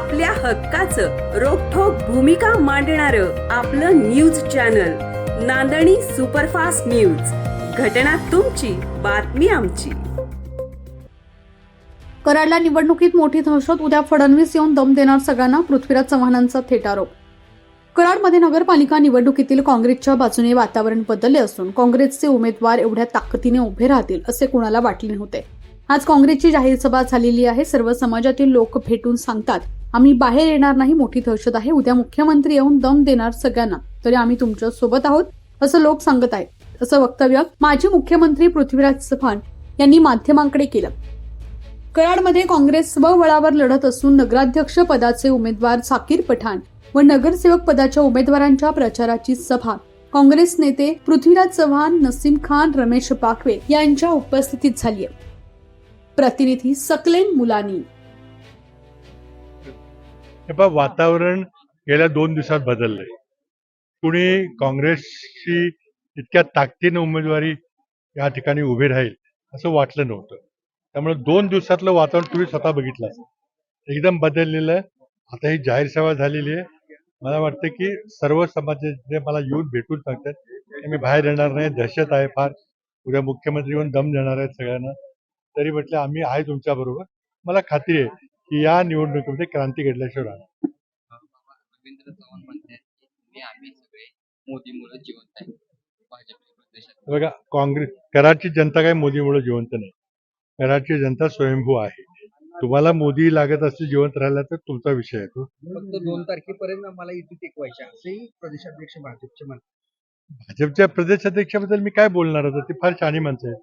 आपल्या हक्काचं रोखोक भूमिका मांडणार आपलं news channel Nandani superfast news. घटना तुमची बातमी आमची. कराडला निवडणुकीत मोठी दहशत उद्या फडणवीस येऊन दम देणार सगळ्यांना पृथ्वीराज चव्हाणांचा थेट आरोप. कराडमध्ये नगरपालिका निवडणुकीतील काँग्रेसच्या बाजूने वातावरण बदलले असून काँग्रेसचे उमेदवार एवढ्या ताकदीने उभे राहतील असे कुणाला वाटले नव्हते. आज काँग्रेसची जाहीर सभा झालेली आहे. सर्व समाजातील लोक भेटून सांगतात आम्ही बाहेर येणार नाही मोठी दहशत आहे. उद्या मुख्यमंत्री येऊन दम देणार सगळ्यांना. तरी आम्ही तुमच्यासोबत आहोत असं लोक सांगत आहेत. असं वक्तव्य माजी मुख्यमंत्री पृथ्वीराज चव्हाण यांनी माध्यमांकडे केलं. कराडमध्ये काँग्रेस स्वबळावर लढत असून नगराध्यक्ष पदाचे उमेदवार साकीर पठाण व नगरसेवक पदाच्या उमेदवारांच्या प्रचाराची सभा काँग्रेस नेते पृथ्वीराज चव्हाण नसीम खान रमेश पाखवे यांच्या उपस्थितीत झाली आहे प्रतिनिधी सकलेन मुलानी हे पहा वातावरण गेल्या दोन दिवसात बदललंय. कुणी काँग्रेसची इतक्या ताकदीनं उमेदवारी या ठिकाणी उभी राहील असं वाटलं नव्हतं. त्यामुळे दोन दिवसातलं वातावरण तुम्ही स्वतः बघितलं एकदम बदललेलं आहे. आता ही जाहीर सभा झालेली आहे. मला वाटतं की सर्व समाजाचे मला येऊन भेटून सांगतात मी बाहेर येणार नाही दहशत आहे फार. उद्या मुख्यमंत्री येऊन दम देणार आहेत सगळ्यांना. तरी म्हटलं आम्ही आहे तुमच्या बरोबर मला खात्री आहे की या निवडणुकीमध्ये क्रांती घडल्याशिवाय रवींद्र चव्हाण म्हणतात आम्ही सगळे मोदीमुळे जिवंत आहे बघा काँग्रेस कराडची जनता काय मोदीमुळे जिवंत नाही. कराडची जनता स्वयंभू आहे. तुम्हाला मोदी लागत असते जिवंत राहिला तर तुमचा विषय आहे तो. फक्त दोन तारखेपर्यंत आम्हाला युती टिकवायची असेही प्रदेशाध्यक्ष भाजपचे म्हणतात. भाजपच्या प्रदेशाध्यक्षाबद्दल मी काय बोलणार होतो ती फार शहाणी माणसं आहेत.